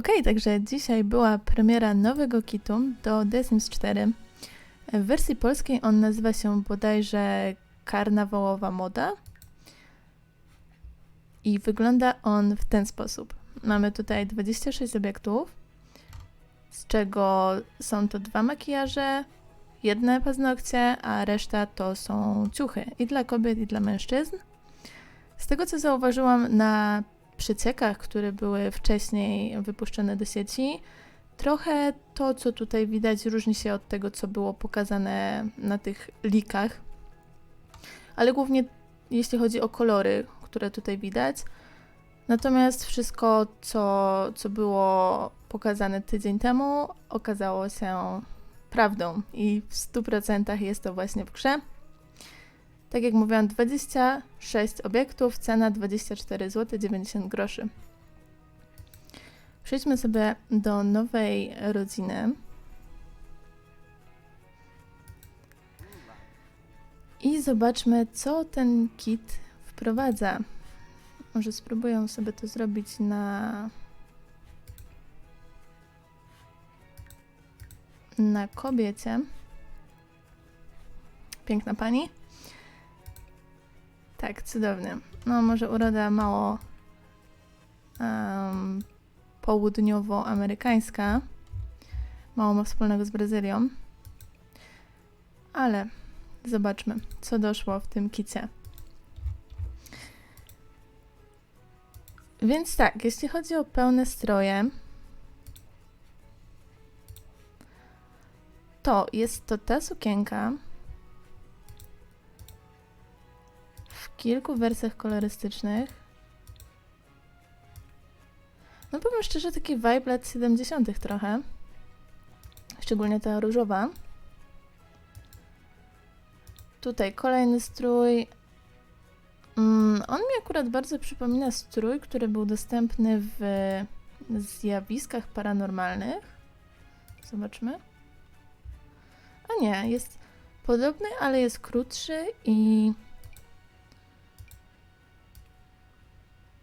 Okej, także dzisiaj była premiera nowego kitu do The Sims 4. W wersji polskiej on nazywa się bodajże Karnawałowa Moda. I wygląda on w ten sposób. Mamy tutaj 26 obiektów, z czego są to dwa makijaże, jedne paznokcie, a reszta to są ciuchy i dla kobiet, i dla mężczyzn. Z tego co zauważyłam na przeciekach, które były wcześniej wypuszczone do sieci, trochę to, co tutaj widać, różni się od tego, co było pokazane na tych likach. Ale głównie jeśli chodzi o kolory, które tutaj widać. Natomiast wszystko, co, co było pokazane tydzień temu, okazało się prawdą i w 100% jest to właśnie w grze. Tak jak mówiłam, 26 obiektów, cena 24 zł 90 groszy. Przejdźmy sobie do nowej rodziny. I zobaczmy, co ten kit wprowadza. Może spróbuję sobie to zrobić na. Na kobiecie. Piękna pani. Tak, cudownie. No, może uroda mało um, południowoamerykańska. Mało ma wspólnego z Brazylią. Ale zobaczmy, co doszło w tym kicie. Więc tak, jeśli chodzi o pełne stroje, to jest to ta sukienka kilku wersjach kolorystycznych. No powiem szczerze, taki vibe lat 70. trochę. Szczególnie ta różowa. Tutaj kolejny strój. Mm, on mi akurat bardzo przypomina strój, który był dostępny w zjawiskach paranormalnych. Zobaczmy. A nie, jest podobny, ale jest krótszy i.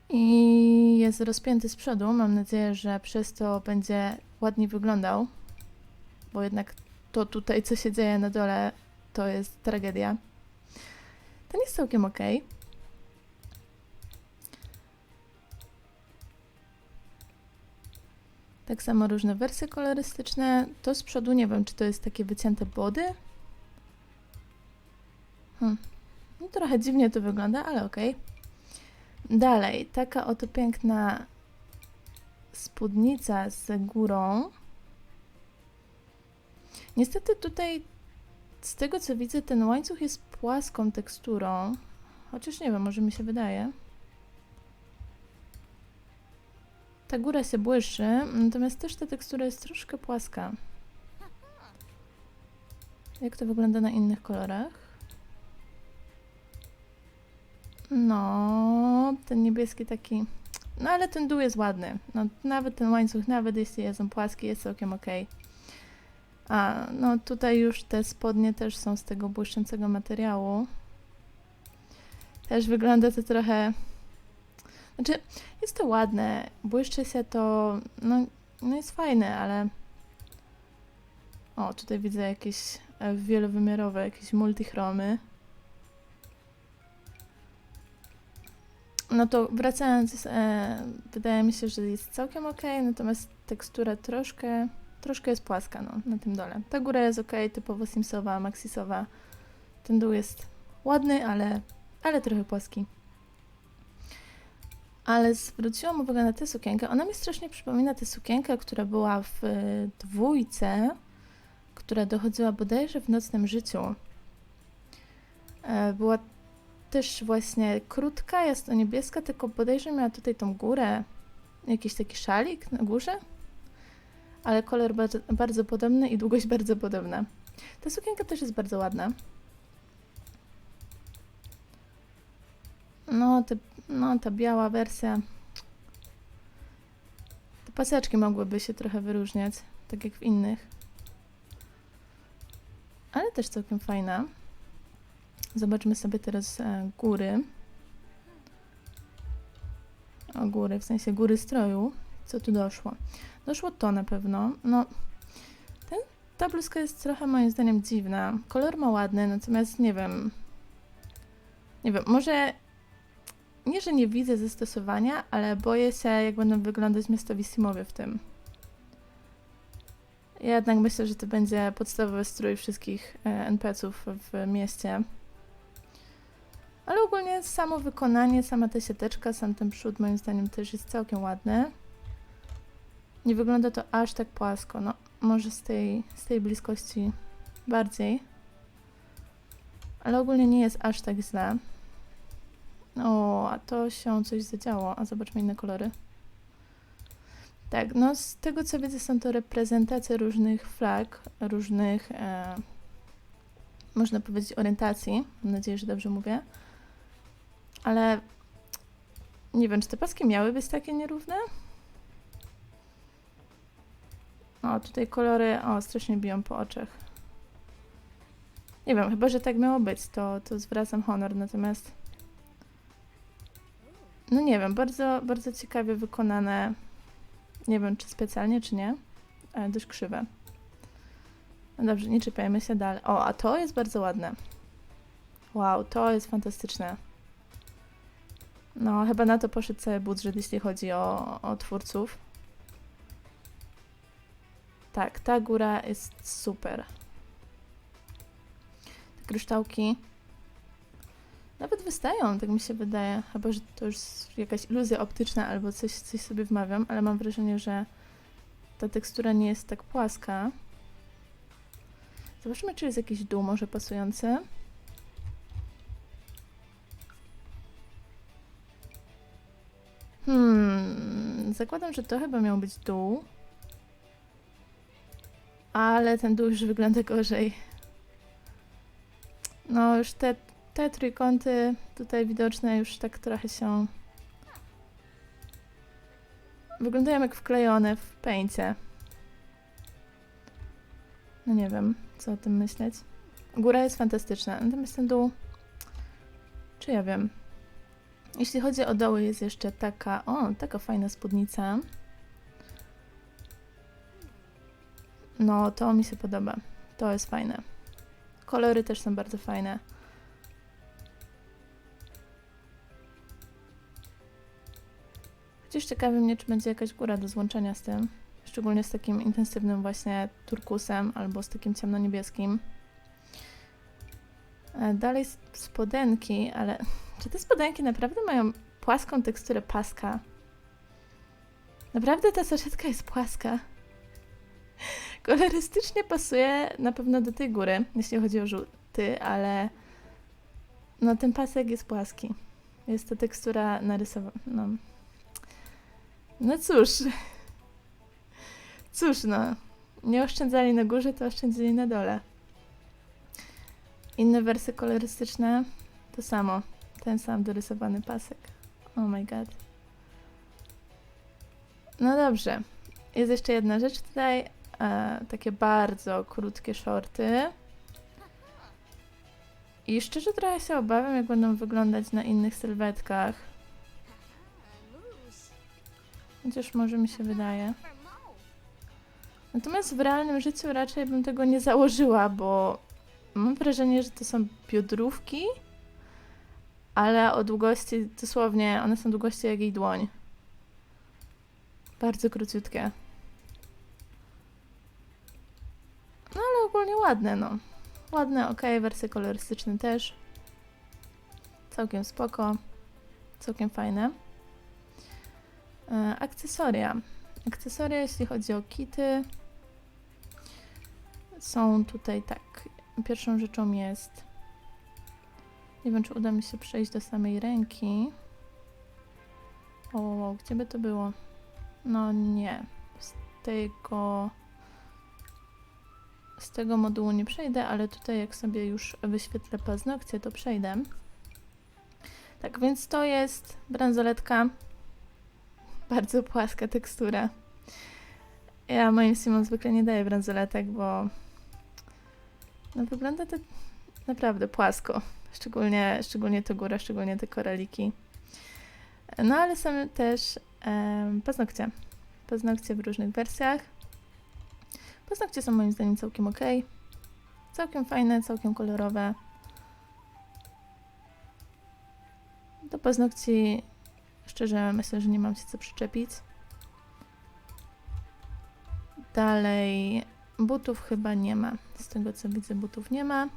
I jest rozpięty z przodu. Mam nadzieję, że przez to będzie ładnie wyglądał, bo jednak to tutaj, co się dzieje na dole, to jest tragedia. Ten jest całkiem ok. Tak samo różne wersje kolorystyczne. To z przodu nie wiem, czy to jest takie wycięte body. Hmm. No, trochę dziwnie to wygląda, ale okej. Okay. Dalej, taka oto piękna spódnica z górą. Niestety tutaj, z tego co widzę, ten łańcuch jest płaską teksturą. Chociaż nie wiem, może mi się wydaje. Ta góra się błyszczy, natomiast też ta tekstura jest troszkę płaska. Jak to wygląda na innych kolorach? No, ten niebieski taki... No ale ten dół jest ładny. No, nawet ten łańcuch, nawet jeśli jest on płaski, jest całkiem ok. A, no tutaj już te spodnie też są z tego błyszczącego materiału. Też wygląda to trochę znaczy, jest to ładne, błyszczy się to, no, no jest fajne, ale... O, tutaj widzę jakieś e, wielowymiarowe, jakieś multichromy. No to wracając, e, wydaje mi się, że jest całkiem ok, natomiast tekstura troszkę, troszkę jest płaska no, na tym dole. Ta góra jest ok, typowo simsowa, maxisowa. Ten dół jest ładny, ale, ale trochę płaski ale zwróciłam uwagę na tę sukienkę. Ona mi strasznie przypomina tę sukienkę, która była w y, dwójce, która dochodziła bodajże w nocnym życiu. E, była też właśnie krótka, jest to niebieska, tylko bodajże miała tutaj tą górę, jakiś taki szalik na górze, ale kolor bardzo, bardzo podobny i długość bardzo podobna. Ta sukienka też jest bardzo ładna. No, te, no, ta biała wersja. Te paseczki mogłyby się trochę wyróżniać, tak jak w innych. Ale też całkiem fajna. Zobaczmy sobie teraz e, góry. O góry, w sensie góry stroju. Co tu doszło? Doszło to na pewno. No, ten, ta bluzka jest trochę moim zdaniem dziwna. Kolor ma ładny, natomiast nie wiem. Nie wiem, może nie, że nie widzę zastosowania, ale boję się, jak będą wyglądać miastowi simowie w tym. Ja jednak myślę, że to będzie podstawowy strój wszystkich e, NPC-ów w mieście. Ale ogólnie samo wykonanie, sama ta siateczka, sam ten przód moim zdaniem też jest całkiem ładny. Nie wygląda to aż tak płasko, no może z tej, z tej bliskości bardziej. Ale ogólnie nie jest aż tak źle. O, a to się coś zadziało. A zobaczmy inne kolory. Tak, no z tego co widzę są to reprezentacje różnych flag, różnych, e, można powiedzieć, orientacji. Mam nadzieję, że dobrze mówię. Ale nie wiem, czy te paski miały być takie nierówne? O, tutaj kolory, o, strasznie biją po oczach. Nie wiem, chyba, że tak miało być, to, to zwracam honor, natomiast no nie wiem, bardzo, bardzo ciekawie wykonane. Nie wiem, czy specjalnie, czy nie. Ale dość krzywe. No dobrze, nie czepiajmy się dalej. O, a to jest bardzo ładne. Wow, to jest fantastyczne. No, chyba na to poszedł cały budżet, jeśli chodzi o, o twórców. Tak, ta góra jest super. Te kryształki nawet wystają, tak mi się wydaje. Chyba, że to już jakaś iluzja optyczna albo coś, coś sobie wmawiam, ale mam wrażenie, że ta tekstura nie jest tak płaska. Zobaczmy, czy jest jakiś dół może pasujący. Hmm, zakładam, że to chyba miał być dół. Ale ten dół już wygląda gorzej. No, już te te trójkąty tutaj widoczne już tak trochę się wyglądają jak wklejone w pęcie. No nie wiem, co o tym myśleć. Góra jest fantastyczna, natomiast ten dół... Czy ja wiem? Jeśli chodzi o doły, jest jeszcze taka... O, taka fajna spódnica. No, to mi się podoba. To jest fajne. Kolory też są bardzo fajne. Chociaż ciekawi mnie, czy będzie jakaś góra do złączenia z tym. Szczególnie z takim intensywnym właśnie turkusem albo z takim ciemnoniebieskim. E, dalej spodenki, ale czy te spodenki naprawdę mają płaską teksturę paska? Naprawdę ta saszetka jest płaska. Kolorystycznie pasuje na pewno do tej góry, jeśli chodzi o żółty, ale no ten pasek jest płaski. Jest to tekstura narysowana. No, no cóż. Cóż no. Nie oszczędzali na górze, to oszczędzili na dole. Inne wersje kolorystyczne to samo. Ten sam dorysowany pasek. Oh my god. No dobrze. Jest jeszcze jedna rzecz tutaj. E, takie bardzo krótkie shorty. I szczerze trochę się obawiam, jak będą wyglądać na innych sylwetkach. Chociaż może mi się wydaje. Natomiast w realnym życiu raczej bym tego nie założyła, bo mam wrażenie, że to są biodrówki, ale o długości, dosłownie, one są długości jak jej dłoń. Bardzo króciutkie. No ale ogólnie ładne, no. Ładne, ok, wersje kolorystyczne też. Całkiem spoko. Całkiem fajne. E, akcesoria. Akcesoria, jeśli chodzi o kity, są tutaj tak. Pierwszą rzeczą jest. Nie wiem, czy uda mi się przejść do samej ręki. O, gdzie by to było? No nie. Z tego. Z tego modułu nie przejdę, ale tutaj, jak sobie już wyświetlę paznokcie, to przejdę. Tak więc to jest bransoletka bardzo płaska tekstura. Ja moim simom zwykle nie daję bransoletek, bo no wygląda to naprawdę płasko. Szczególnie, szczególnie to góra, szczególnie te koraliki. No ale są też e, paznokcie. paznokcie w różnych wersjach. Paznokcie są moim zdaniem całkiem ok. Całkiem fajne, całkiem kolorowe. Do paznokci szczerze myślę, że nie mam się co przyczepić. Dalej butów chyba nie ma. Z tego co widzę butów nie ma.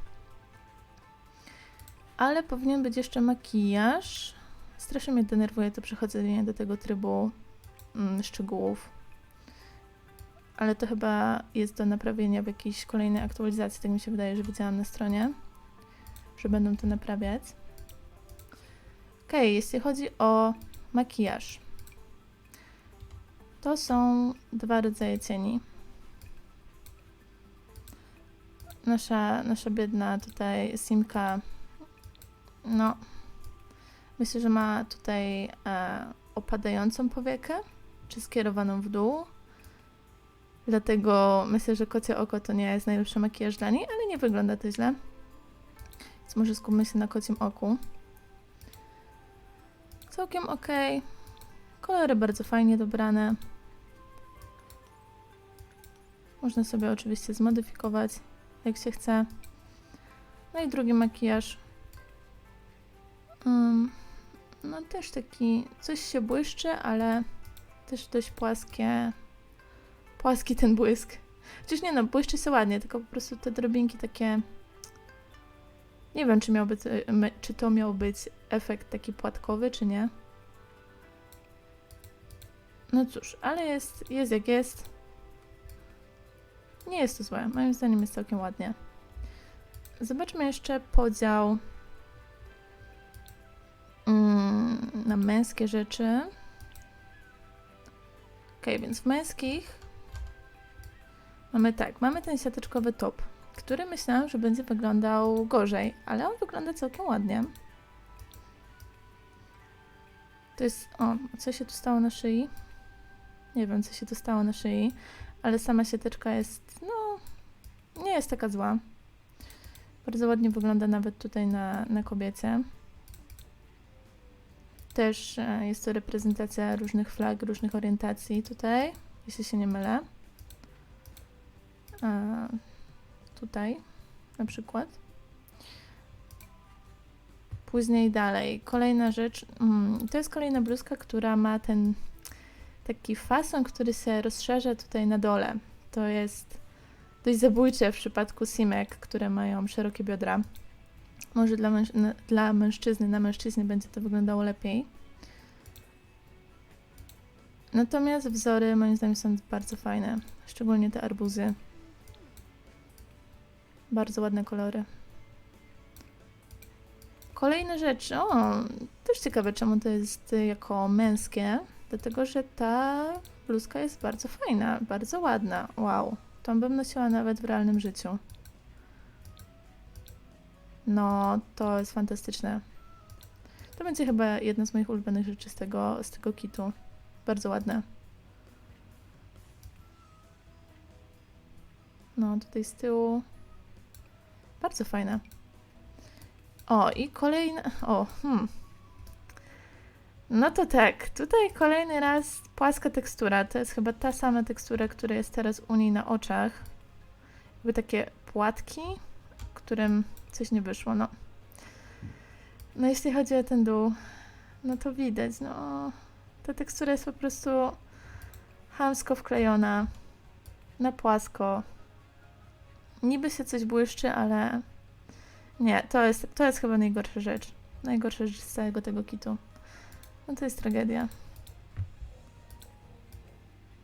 Ale powinien być jeszcze makijaż. Strasznie mnie denerwuje to przechodzenie do tego trybu mm, szczegółów. Ale to chyba jest do naprawienia w jakiejś kolejnej aktualizacji. Tak mi się wydaje, że widziałam na stronie, że będą to naprawiać. Ok, jeśli chodzi o makijaż, to są dwa rodzaje cieni. Nasza, nasza biedna tutaj Simka, no, myślę, że ma tutaj e, opadającą powiekę, czy skierowaną w dół. Dlatego myślę, że kocie oko to nie jest najlepszy makijaż dla niej, ale nie wygląda to źle. Więc może skupmy się na kocim oku. Całkiem ok. Kolory bardzo fajnie dobrane. Można sobie oczywiście zmodyfikować, jak się chce. No i drugi makijaż. No też taki, coś się błyszczy, ale też dość płaskie. Płaski ten błysk. Chociaż nie no, błyszczy się ładnie, tylko po prostu te drobinki takie... Nie wiem, czy, czy to miał być efekt taki płatkowy, czy nie. No cóż, ale jest, jest jak jest. Nie jest to złe. Moim zdaniem jest całkiem ładnie. Zobaczmy jeszcze podział na męskie rzeczy. Ok, więc w męskich mamy tak, mamy ten siateczkowy top, który myślałam, że będzie wyglądał gorzej, ale on wygląda całkiem ładnie. To jest, o, co się tu stało na szyi? Nie wiem, co się tu stało na szyi, ale sama siateczka jest, no, nie jest taka zła. Bardzo ładnie wygląda nawet tutaj na, na kobiecie. Też e, jest to reprezentacja różnych flag, różnych orientacji tutaj, jeśli się nie mylę. E, tutaj na przykład. Później dalej. Kolejna rzecz. Mm, to jest kolejna bluzka, która ma ten taki fason, który się rozszerza tutaj na dole. To jest dość zabójcze w przypadku simek, które mają szerokie biodra. Może dla, męż- na- dla mężczyzny, na mężczyźnie będzie to wyglądało lepiej. Natomiast wzory moim zdaniem są bardzo fajne, szczególnie te arbuzy. Bardzo ładne kolory. Kolejna rzecz, o, też ciekawe czemu to jest jako męskie, dlatego że ta bluzka jest bardzo fajna, bardzo ładna, wow. Tą bym nosiła nawet w realnym życiu. No, to jest fantastyczne. To będzie chyba jedna z moich ulubionych rzeczy z tego, z tego kitu. Bardzo ładne. No, tutaj z tyłu. Bardzo fajne. O, i kolejne. O, hmm. No to tak, tutaj kolejny raz płaska tekstura. To jest chyba ta sama tekstura, która jest teraz u niej na oczach. Jakby takie płatki, którym coś nie wyszło. No, no jeśli chodzi o ten dół, no to widać, no. Ta tekstura jest po prostu chamsko wklejona na płasko. Niby się coś błyszczy, ale nie, to jest, to jest chyba najgorsza rzecz. Najgorsza rzecz z całego tego kitu. No to jest tragedia.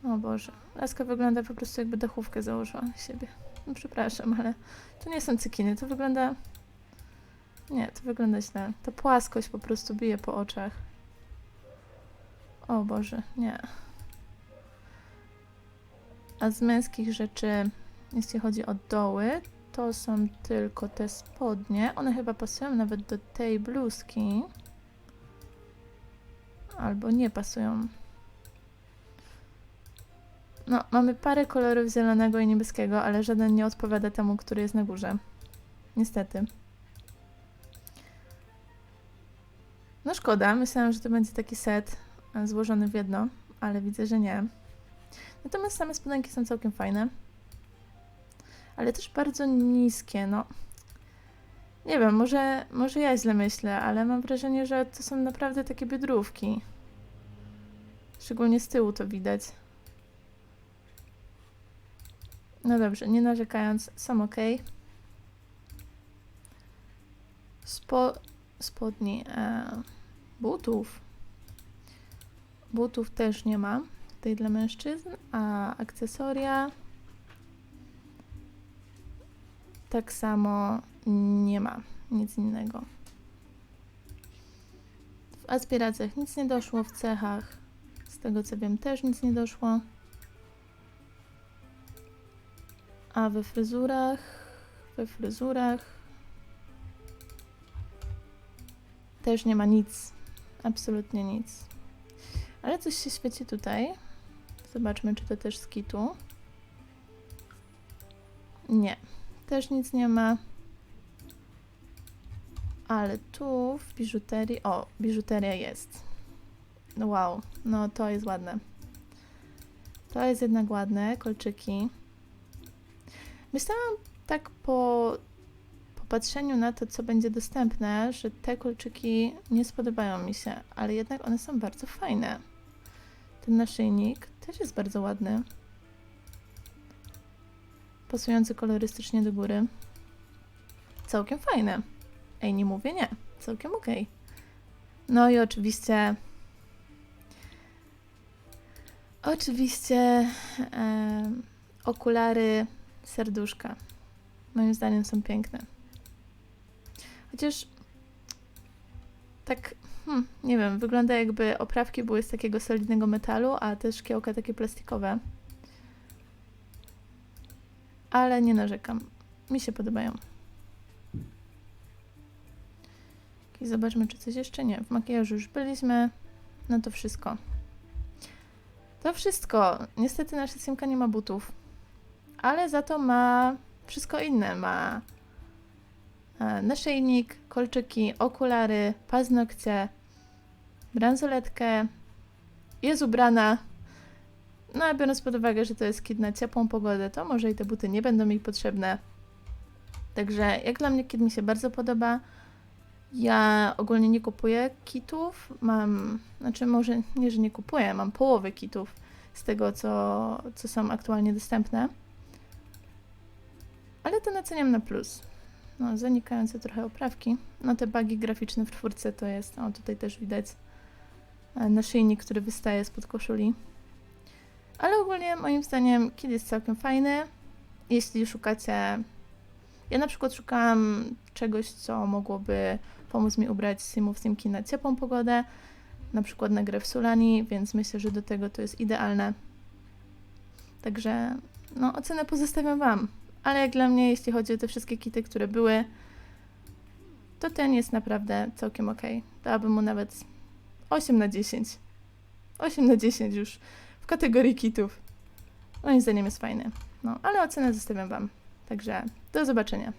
O Boże. Laska wygląda po prostu jakby dachówkę założyła na siebie. No przepraszam, ale to nie są cykiny, to wygląda... Nie, to wygląda źle. Ta płaskość po prostu bije po oczach. O Boże, nie. A z męskich rzeczy, jeśli chodzi o doły, to są tylko te spodnie. One chyba pasują nawet do tej bluzki. Albo nie pasują. No, mamy parę kolorów zielonego i niebieskiego, ale żaden nie odpowiada temu, który jest na górze. Niestety. No szkoda, myślałam, że to będzie taki set e, złożony w jedno, ale widzę, że nie. Natomiast same spodenki są całkiem fajne. Ale też bardzo niskie, no. Nie wiem, może, może ja źle myślę, ale mam wrażenie, że to są naprawdę takie biodrówki. Szczególnie z tyłu to widać. No dobrze, nie narzekając, są ok. Spo, spodni, e, butów. Butów też nie ma tutaj dla mężczyzn, a akcesoria tak samo nie ma nic innego. W aspiracjach nic nie doszło, w cechach z tego co wiem też nic nie doszło. A we fryzurach, we fryzurach też nie ma nic, absolutnie nic. Ale coś się świeci tutaj. Zobaczmy, czy to też z kitu. Nie, też nic nie ma. Ale tu w biżuterii. O, biżuteria jest. Wow, no to jest ładne. To jest jednak ładne, kolczyki. Myślałam tak po, po patrzeniu na to, co będzie dostępne, że te kolczyki nie spodobają mi się, ale jednak one są bardzo fajne. Ten naszyjnik też jest bardzo ładny. Pasujący kolorystycznie do góry. Całkiem fajne. Ej, nie mówię nie. Całkiem okej. No i oczywiście. Oczywiście em, okulary serduszka. Moim zdaniem są piękne. Chociaż tak, hmm, nie wiem, wygląda jakby oprawki były z takiego solidnego metalu, a te szkiełka takie plastikowe. Ale nie narzekam. Mi się podobają. I zobaczmy, czy coś jeszcze nie. W makijażu już byliśmy. No to wszystko. To wszystko. Niestety nasza Simka nie ma butów. Ale za to ma wszystko inne. Ma e, naszyjnik, kolczyki, okulary, paznokcie, bransoletkę. Jest ubrana. No a biorąc pod uwagę, że to jest kit na ciepłą pogodę, to może i te buty nie będą mi potrzebne. Także jak dla mnie kit mi się bardzo podoba. Ja ogólnie nie kupuję kitów. Mam, znaczy może nie, że nie kupuję, mam połowę kitów z tego, co, co są aktualnie dostępne. Ale to naceniam na plus. No, zanikające trochę oprawki. No, te bagi graficzne w czwórce to jest, o tutaj też widać e, naszyjnik, który wystaje spod koszuli. Ale ogólnie moim zdaniem kit jest całkiem fajny. Jeśli szukacie... Ja na przykład szukałam czegoś, co mogłoby pomóc mi ubrać simów simki na ciepłą pogodę, na przykład na grę w Sulani, więc myślę, że do tego to jest idealne. Także no, ocenę pozostawiam Wam. Ale jak dla mnie, jeśli chodzi o te wszystkie kity, które były, to ten jest naprawdę całkiem ok. Dałabym mu nawet 8 na 10. 8 na 10 już w kategorii kitów. Moim zdaniem jest fajny. No, ale ocenę zostawiam Wam. Także do zobaczenia.